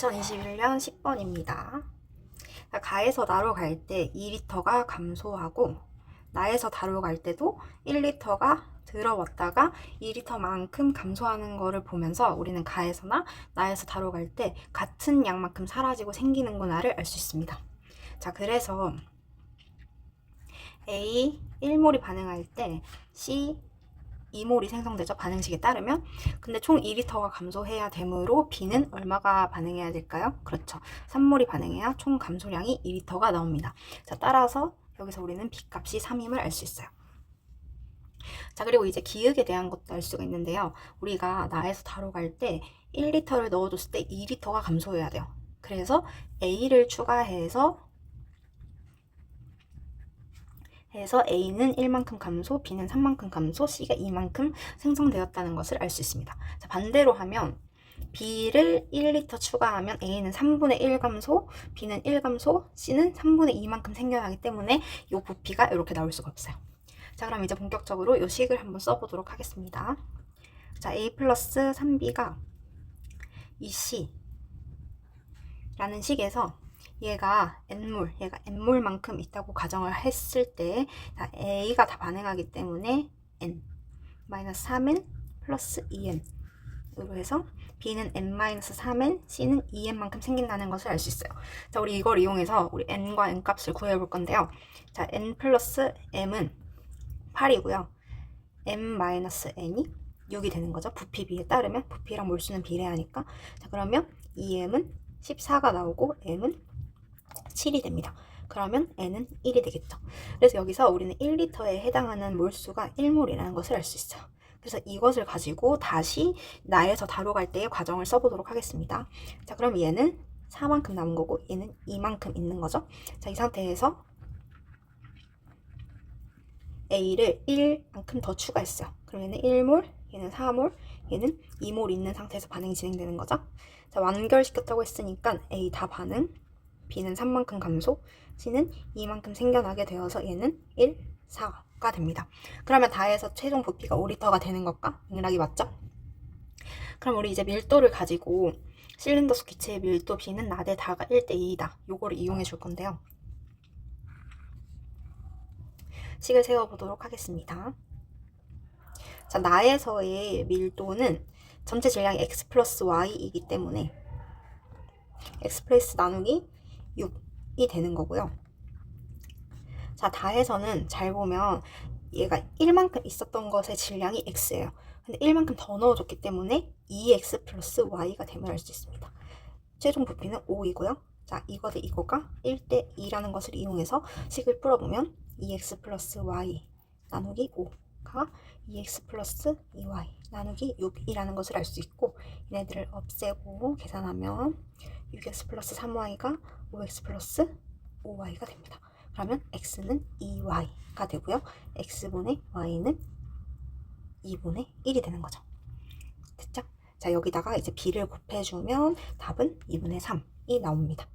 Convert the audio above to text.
2021년 10번입니다. 가에서 나로 갈 때 2리터가 감소하고 나에서 다로 갈 때도 1리터가 들어왔다가 2리터만큼 감소하는 거를 보면서 우리는 가에서나 나에서 다로 갈 때 같은 양만큼 사라지고 생기는구나를 알 수 있습니다. 자, 그래서 A 1몰이 반응할 때 C 2몰이 생성되죠. 반응식에 따르면. 근데 총 2리터가 감소해야 되므로 B는 얼마가 반응해야 될까요? 그렇죠. 3몰이 반응해야 총 감소량이 2리터가 나옵니다. 자, 따라서 여기서 우리는 B 값이 3임을 알 수 있어요. 자, 그리고 이제 기억에 대한 것도 알 수가 있는데요. 우리가 나에서 다로 갈 때 1리터를 넣어줬을 때 2리터가 감소해야 돼요. 그래서 A를 추가해서 해서 A는 1만큼 감소, B는 3만큼 감소, C가 2만큼 생성되었다는 것을 알 수 있습니다. 자, 반대로 하면 B를 1리터 추가하면 A는 3분의 1 감소, B는 1 감소, C는 3분의 2만큼 생겨나기 때문에 이 부피가 이렇게 나올 수가 없어요. 자, 그럼 이제 본격적으로 이 식을 한번 써보도록 하겠습니다. 자, A 플러스 3B가 2C 라는 식에서 얘가 n몰, 얘가 n몰만큼 있다고 가정을 했을 때 자, a가 다 반응하기 때문에 n 마이너스 3n 플러스 2n으로 해서 b는 n 마이너스 3n, c는 2n만큼 생긴다는 것을 알 수 있어요. 자, 우리 이걸 이용해서 우리 n과 n 값을 구해 볼 건데요. 자, n 플러스 m은 8이고요. m 마이너스 n이 6이 되는 거죠. 부피 비에 따르면 부피랑 몰수는 비례하니까. 자, 그러면 2m은 14가 나오고 m은 7이 됩니다. 그러면 n은 1이 되겠죠. 그래서 여기서 우리는 1리터에 해당하는 몰수가 1몰이라는 것을 알 수 있어요. 그래서 이것을 가지고 다시 나에서 다로 갈 때의 과정을 써보도록 하겠습니다. 자, 그럼 얘는 4만큼 남은 거고 얘는 2만큼 있는 거죠. 자, 이 상태에서 A를 1만큼 더 추가했어요. 그럼 얘는 1몰, 얘는 4몰, 얘는 2몰 있는 상태에서 반응이 진행되는 거죠. 자, 완결시켰다고 했으니까 A 다 반응, B는 3만큼 감소, C는 2만큼 생겨나게 되어서 얘는 1, 4가 됩니다. 그러면 다 해서 최종 부피가 5리터가 되는 것과 맥락이 맞죠? 그럼 우리 이제 밀도를 가지고 실린더 속 기체의 밀도 B는 나대 다가 1대 2이다. 요거를 이용해 줄 건데요. 식을 세워 보도록 하겠습니다. 자, 나에서의 밀도는 전체 질량이 x 플러스 y이기 때문에 x 플러스 나누기 6이 되는 거고요. 자, 다해서는 잘 보면 얘가 1만큼 있었던 것의 질량이 x예요. 근데 1만큼 더 넣어줬기 때문에 2x 플러스 y가 됨을 알 수 있습니다. 최종 부피는 5이고요. 자, 이거 대 이거가 1대 2라는 것을 이용해서 식을 풀어보면 2x 플러스 y 나누기 5가 2x 플러스 2y 나누기 6이라는 것을 알 수 있고 얘네들을 없애고 계산하면 6x 플러스 3y가 5x 플러스 5y가 됩니다. 그러면 x는 2y가 되고요. x분의 y는 2분의 1이 되는 거죠. 됐죠? 자, 여기다가 이제 b를 곱해주면 답은 2분의 3이 나옵니다.